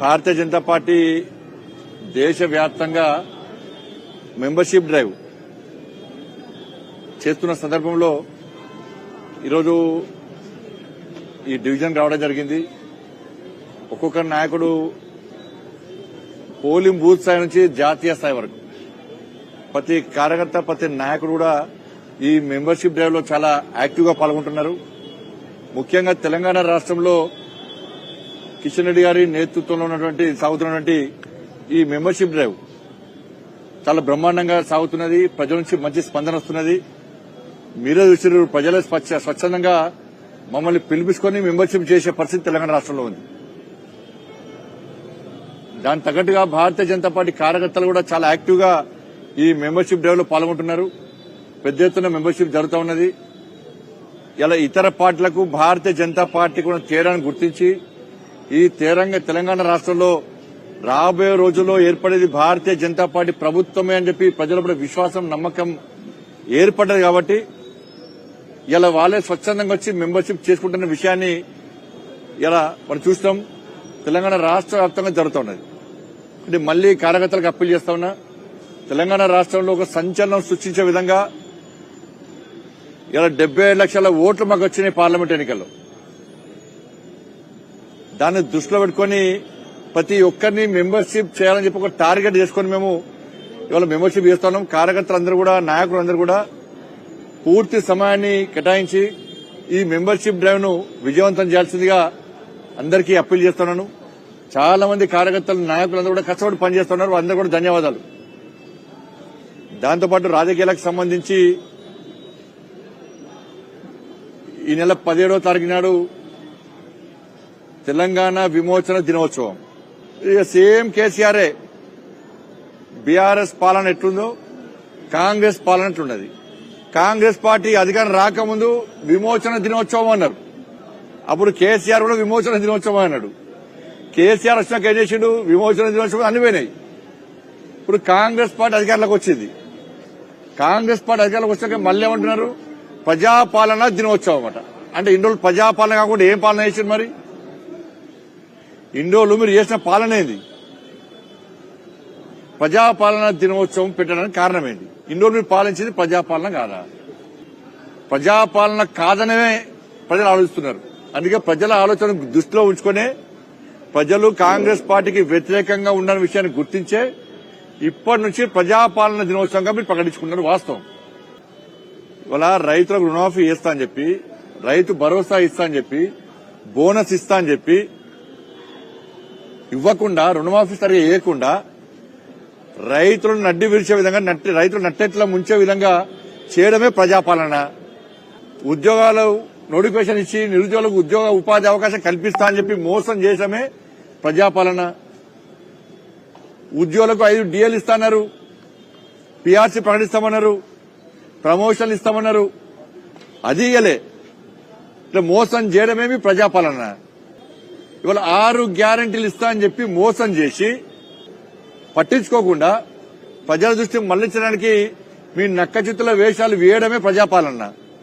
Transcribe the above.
భారతీయ Janata party దేశవ్యాప్తంగా membership drive చేస్తున్న సందర్భంలో ఈరోజు ఈ డివిజన్ రావడం జరిగింది. ఒక్కొక్క నాయకుడు పోలింగ్ బూత్ స్థాయి నుంచి జాతీయ స్థాయి వరకు. ప్రతి కార్యకర్త ప్రతి నాయకుడు కూడా ఈ మెంబర్షిప్ డ్రైవ్లో చాలా యాక్టివ్గా పాల్గొంటున్నారు. ముఖ్యంగా తెలంగాణ రాష్ట్రంలో కిషన్ రెడ్డి గారి నేతృత్వంలో ఉన్నటువంటి సాగుతున్నటువంటి ఈ మెంబర్షిప్ డ్రైవ్ చాలా బ్రహ్మాండంగా సాగుతున్నది. ప్రజల నుంచి మంచి స్పందన వస్తున్నది. మీరే చూసారు ప్రజలే స్వచ్ఛ- స్వచ్ఛందంగా మమ్మల్ని పిలిపించుకొని మెంబర్షిప్ చేసే పరిస్థితి తెలంగాణ రాష్ట్రంలో ఉంది. దాని తగ్గట్టుగా భారతీయ జనతా పార్టీ కార్యకర్తలు కూడా చాలా యాక్టివ్గా ఈ మెంబర్షిప్ డ్రైవ్లో పాల్గొంటున్నారు. పెద్ద ఎత్తున మెంబర్షిప్ జరుగుతూ ఉన్నది. ఇలా ఇతర పార్టీలకు భారతీయ జనతా పార్టీ కూడా తేడాను గుర్తించి ఈ తీరంగా తెలంగాణ రాష్ట్రంలో రాబోయే రోజుల్లో ఏర్పడేది భారతీయ జనతా పార్టీ ప్రభుత్వమే అని చెప్పి ప్రజల విశ్వాసం నమ్మకం ఏర్పడ్డది కాబట్టి ఇలా వాళ్ళే స్వచ్ఛందంగా వచ్చి మెంబర్షిప్ చేసుకుంటున్న విషయాన్ని ఇలా మనం చూస్తాం తెలంగాణ రాష్ట్ర వ్యాప్తంగా జరుగుతున్నది అంటే మళ్ళీ కార్యకర్తలకు అప్పీల్ చేస్తా ఉన్నా తెలంగాణ రాష్ట్రంలో ఒక సంచలనం సృష్టించే విధంగా ఇలా డెబ్బై లక్షల ఓట్లు మాకు వచ్చినాయి పార్లమెంట్ ఎన్నికల్లో. దాన్ని దృష్టిలో పెట్టుకొని ప్రతి ఒక్కరిని మెంబర్షిప్ చేయాలని చెప్పి ఒక టార్గెట్ చేసుకొని మేము ఇవాళ మెంబర్షిప్ చేస్తున్నాం. కార్యకర్తలందరూ కూడా నాయకులందరూ కూడా పూర్తి సమయాన్ని కేటాయించి ఈ మెంబర్షిప్ డ్రైవ్ను విజయవంతం చేయాల్సిందిగా అందరికీ అప్పీల్ చేస్తున్నాను. చాలా మంది కార్యకర్తలు నాయకులందరూ కూడా కష్టపడి పనిచేస్తున్నారు. అందరూ కూడా ధన్యవాదాలు. దాంతోపాటు రాజకీయాలకు సంబంధించి ఈ నెల పదిహేడవ తారీఖు నాడు తెలంగాణ విమోచన దినోత్సవం. ఇక సేమ్ కేసీఆర్ఏ బీఆర్ఎస్ పాలన ఎట్లుందో కాంగ్రెస్ పాలన ఎట్లున్నది. కాంగ్రెస్ పార్టీ అధికారం రాకముందు విమోచన దినోత్సవం అన్నారు. అప్పుడు కేసీఆర్ కూడా విమోచన దినోత్సవం అన్నాడు. కేసీఆర్ వచ్చినాక ఏం చేసిండు? విమోచన దినోత్సవం అన్ని పోయినాయి. ఇప్పుడు కాంగ్రెస్ పార్టీ అధికారంలోకి వచ్చింది. కాంగ్రెస్ పార్టీ అధికారంలోకి వచ్చాక మళ్ళీ ఏమంటున్నారు? ప్రజాపాలన దినోత్సవం అట అంటే ఇన్ని రోజులు ప్రజాపాలన కాకుండా ఏం పాలన చేసిండు మరి? ఇన్ని రోజులు మీరు చేసిన పాలన ఏంది? ప్రజాపాలన దినోత్సవం పెట్టడానికి కారణం ఏంటి ఇన్ని రోజులు మీరు పాలించేది ప్రజాపాలన కాదా? ప్రజాపాలన కాదనే ప్రజలు ఆలోచిస్తున్నారు. అందుకే ప్రజల ఆలోచన దృష్టిలో ఉంచుకునే ప్రజలు కాంగ్రెస్ పార్టీకి వ్యతిరేకంగా ఉన్న విషయాన్ని గుర్తించే ఇప్పటి నుంచి ప్రజాపాలన దినోత్సవంగా మీరు ప్రకటించుకున్నారు వాస్తవం. ఇవాళ రైతులకు రుణమాఫీ చేస్తా అని చెప్పి రైతు భరోసా ఇస్తా అని చెప్పి బోనస్ ఇస్తా అని చెప్పి ఇవ్వకుండా రుణమాఫీ సరిగా వేయకుండా రైతులను నడ్డి విరిచే విధంగా నట్టి రైతులు నట్టెట్లా ముంచే విధంగా చేయడమే ప్రజాపాలన. ఉద్యోగాలు నోటిఫికేషన్ ఇచ్చి నిరుద్యోగులకు ఉద్యోగ ఉపాధి అవకాశం కల్పిస్తా అని చెప్పి మోసం చేసమే ప్రజాపాలన. ఉద్యోగులకు ఐదు డిఎల్ ఇస్తాన్నారు పిఆర్సీ ప్రకటిస్తామన్నారు ప్రమోషన్లు ఇస్తామన్నారు. అది ఇయ్యలే. ఇట్లా మోసం చేయడమేమి ప్రజాపాలన. ఇవాళ ఆరు గ్యారంటీలు ఇస్తా అని చెప్పి మోసం చేసి పట్టించుకోకుండా ప్రజల దృష్టి మళ్ళించడానికి మీ నక్క చిత్తుల వేషాలు వేయడమే ప్రజాపాలన.